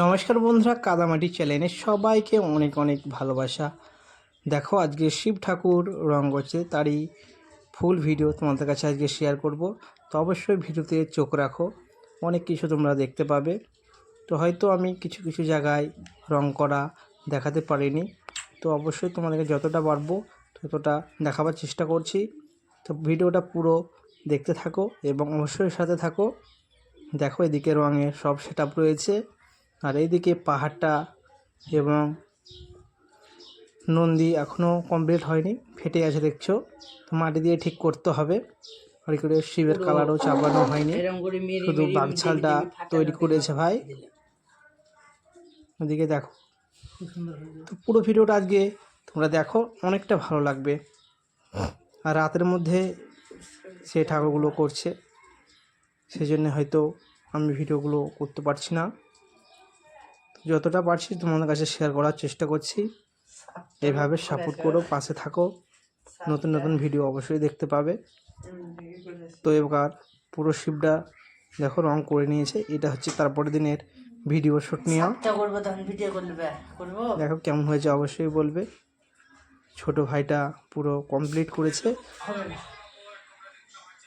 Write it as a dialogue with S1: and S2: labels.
S1: নমস্কার বন্ধুরা, কাদামাটি চ্যানেলে সবাইকে অনেক অনেক ভালোবাসা। দেখো, আজকে শিব ঠাকুর রং করছে, তারই ফুল ভিডিও তোমাদের কাছে আজকে শেয়ার করব। তো অবশ্যই ভিডিওতে চোখ রাখো, অনেক কিছু তোমরা দেখতে পাবে। তো হয়তো আমি কিছু কিছু জায়গায় রং করা দেখাতে পারিনি, তো অবশ্যই তোমাদেরকে যতটা পারব ততটা দেখাবার চেষ্টা করছি। তো ভিডিওটা পুরো দেখতে থাকো এবং অবশ্যই সাথে থাকো। দেখো, এদিকে রঙের সব সেট রয়েছে। আর এইদিকে পাহাড়টা এবং নন্দী এখনও কমপ্লিট হয়নি। ফেটে আছে, দেখছ? তো মাটি দিয়ে ঠিক করতে হবে। আর করে শিবের কালারও চাপানো হয়নি। শুধু বাগছালটা তৈরি করেছে ভাই। ওদিকে দেখো। তো পুরো ভিডিওটা আজকে তোমরা দেখো, অনেকটা ভালো লাগবে। আর রাতের মধ্যে সে ঠাকুরগুলো করছে সেই জন্য হয়তো আমি ভিডিওগুলো করতে পারছি না। যতটা পারছি তোমাদের কাছে শেয়ার করার চেষ্টা করছি। এভাবে সাপোর্ট করো পাশে থাকো। নতুন নতুন ভিডিও অবশ্যই দেখতে পাবে। তো এবার পুরো শিবটা দেখো রং করে নিয়েছে। এটা হচ্ছে তারপরের দিনের ভিডিও শ্যুট
S2: করব
S1: দেখো কেমন হয়েছে অবশ্যই বলবে। ছোট ভাইটা পুরো কমপ্লিট করেছে।